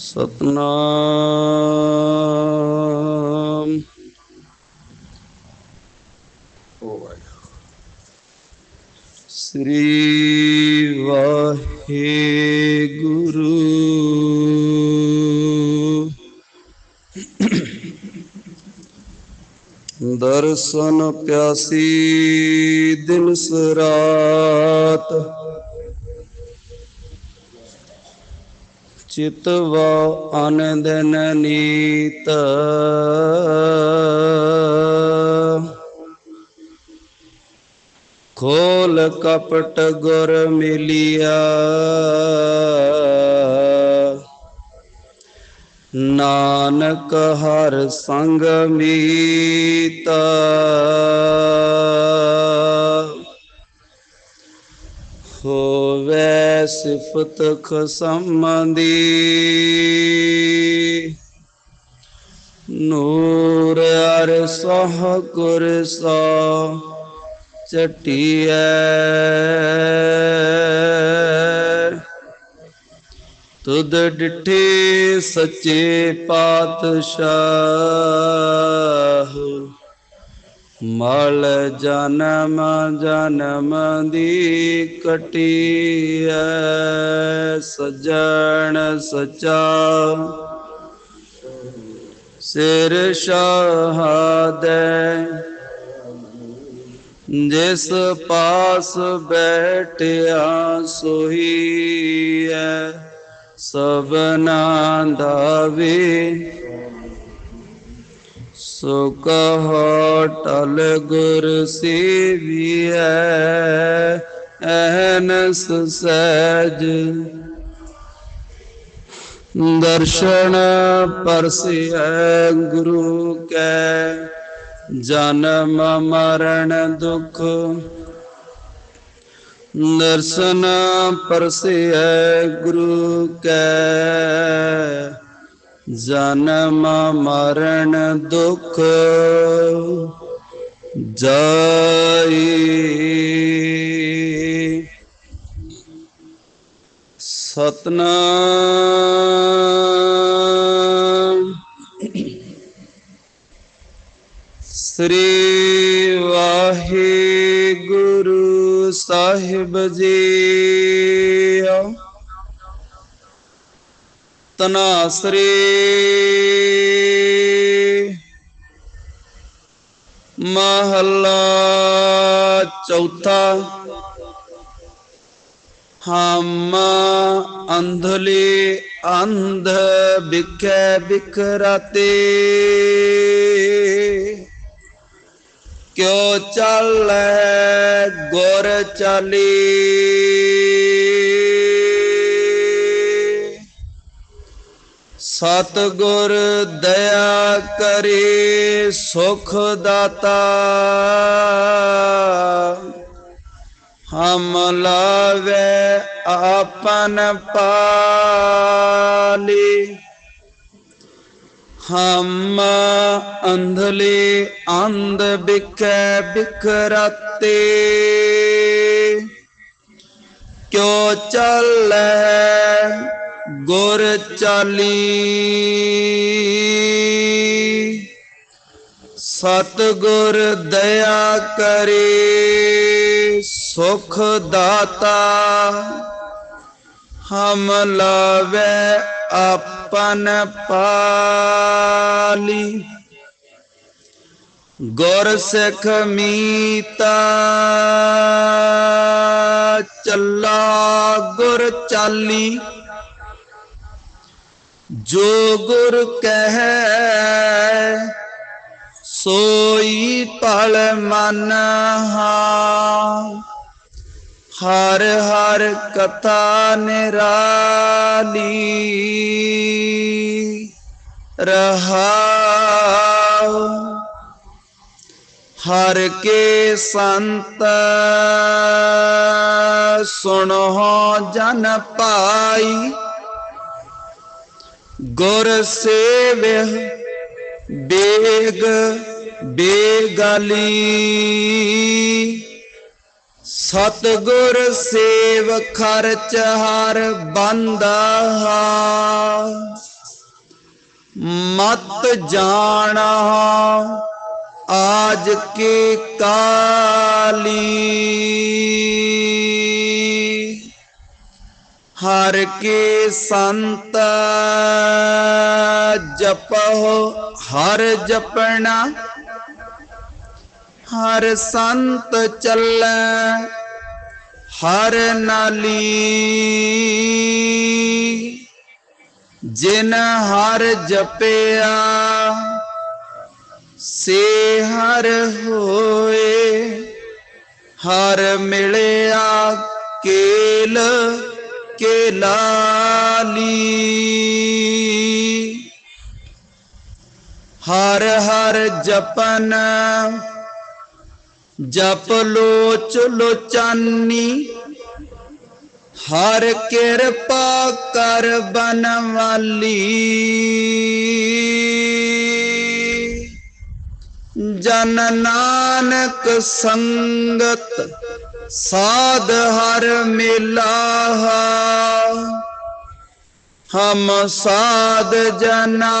ਸਤਨਾਮ। ਸ੍ਰੀ ਵਾਹਿਗੁਰੂ। ਦਰਸ਼ਨ ਪਿਆਸੀ ਦਿਨ ਸਰਾਤ। ਚਿਤਵਾ ਆਨੰਦਨ ਨੀਤ। ਖੋਲ ਕਪਟ ਗੁਰ ਮਿਲਿਆ। ਨਾਨਕ ਹਰ ਸੰਗ ਮੀਤਾ। ਹੋਵੇ ਸਿਫਤ ਖਸਮਦੀ। ਨੂਰ ਅਰ ਸਹ ਗੁਰ ਸਾ ਚਟਿਐ। ਤੁਧ ਡਿਠੇ ਸੱਚੇ ਪਾਤਸ਼ਾਹ। ਮਲ ਜਨਮ ਜਨਮ ਦੀ ਕਟਿਐ, ਸਜਣ ਸਚਾ। ਸਿਰ ਸ਼ਹਾਦੈ, ਜਿਸ ਪਾਸ ਬੈਠਿਆ ਸੋਹੀ ਐ ਸਭਨਾ ਦਾ ਵੀ ਸੋ ਕਹੋ ਟਲ ਗੁਰ ਸੇਵੀਐ, ਐਨਸ ਸਹਿਜ। ਦਰਸ਼ਨ ਪਰਸਿਐ ਗੁਰੂ ਕੈ, ਜਨਮ ਮਰਨ ਦੁਖ। ਦਰਸ਼ਨ ਪਰਸਿਐ ਗੁਰੂ ਕੈ ਜਨਮ ਮਰਨ ਦੁਖ ਜਾਈ। ਸਤਨਾਮ। ਸ੍ਰੀ ਵਾਹਿਗੁਰੂ ਸਾਹਿਬ ਜੀ ਤਨਾਸਰੀ ਮਹੱਲਾ ਚੌਥਾ ਹਮ ਅੰਧਲੇ ਅੰਧ ਬਿਖੈ ਬਿਖਰਾਤੇ ਕਿਉ ਚੱਲੈ ਗੁਰ ਚਾਲੀ ਸਤ ਗੁਰ ਦਇਆ ਕਰੇ ਸੁਖ ਦਾਤਾ। ਹਮ ਲਾਵੇ ਆਪਨ ਪਾਲੀ। ਹਮ ਅੰਧਲੇ ਅੰਧ ਬਿਕੈ ਬਿਕਰਾਤੇ ਕਿਉ ਚੱਲੈ ਗੁਰ ਚਾਲੀ। ਸਤ ਗੁਰ ਦਇਆ ਕਰੇ, ਸੁਖ ਦਾਤਾ। ਹਮ ਲਾਵੇ ਆਪਨ ਪਾਲੀ। ਗੁਰ ਸਿੱਖ ਮੀਤਾ, ਚੱਲਾ ਗੁਰ ਚਾਲੀ। ਜੋ ਗੁਰ ਕਹੈ, ਸੋਈ ਪਲ ਮਨਹਾ ਹਰ ਹਰ ਕਥਾ ਨਿਰਾਲੀ ਰਹਾਉ। ਹਰ ਕੇ ਸੰਤ ਸੁਣੋ ਜਨ ਪਾਈ। ਗੁਰ ਸੇਵਿ ਬੇਗ ਬੇਗਾਲੀ। ਸਤਗੁਰ ਸੇਵ ਖਰਚ ਹਰ ਬੰਦਾ ਮਤ ਜਾਣਾ ਆਜ ਕੇ ਕਾਲੀ। ਹਰ ਕੇ ਸੰਤ ਜਪਹੁ, ਹਰ ਜਪਣਾ। ਹਰ ਸੰਤ ਚੱਲੈ, ਹਰ ਨਾਲੀ। ਜਿਨ ਹਰ ਜਪਿਆ, ਸੇ ਹਰ ਹੋਏ। ਹਰ ਮਿਲਿਆ ਕੇਲ ਕੇ ਲਾਲੀ। ਹਰ ਹਰ ਜਪਨ, ਜਪ ਲੋਚ ਲੋਚਾਨੀ। ਹਰ ਕਿਰਪਾ ਕਰ ਬਨਵਾਲੀ ਜਨ ਨਾਨਕ ਸੰਗਤ ਸਾਧ ਹਰ ਮਿਲਾਹਾ। ਹਮ ਸਾਧ ਜਨਾ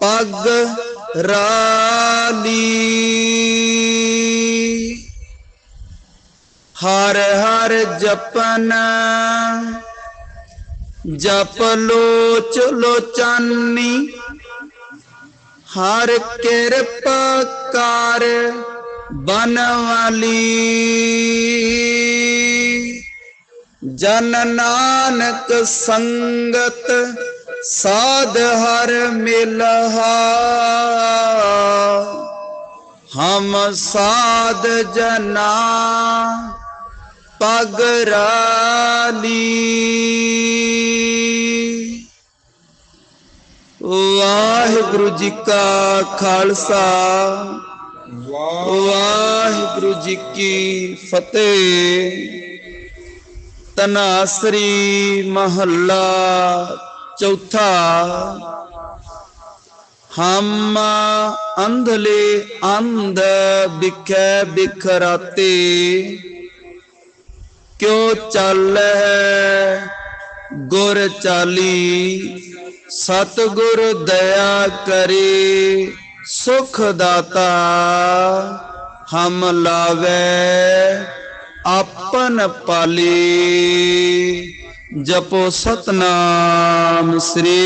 ਪਗ ਰਾਲੀ। ਹਰ ਹਰ ਜਪਨ, ਜਪ ਲੋਚ ਲੋਚਾਨੀ। ਹਰ ਕਿਰਪਾ ਕਰ ਬਨਵਾਲੀ ਜਨ ਨਾਨਕ ਸੰਗਤ ਸਾਧ ਹਰ ਮਿਲਹਾ। ਹਮ ਸਾਧ ਜਨਾ ਪਗਰਾਲੀ ਵਾਹਿਗੁਰੂ ਜੀ ਕਾ ਖਾਲਸਾ। ਵਾਹਿਗੁਰੂ ਜੀ ਕੀ ਫਤਿਹ। ਤਨਾਸਰੀ ਮਹੱਲਾ ਚੌਥਾ। ਹਮ ਅੰਧਲੇ ਅੰਧ ਬਿਖੈ ਬਿਖਰਾਤੇ। ਕਿਉ ਚੱਲੈ ਗੁਰ ਚਾਲੀ? ਸਤ ਗੁਰ ਦਇਆ ਕਰੇ। ਸੁਖ ਦਾਤਾ ਹਮ ਲਾਵੇ ਆਪਨ ਪਾਲੀ। ਜਪੋ ਸਤਨਾਮ ਸ੍ਰੀ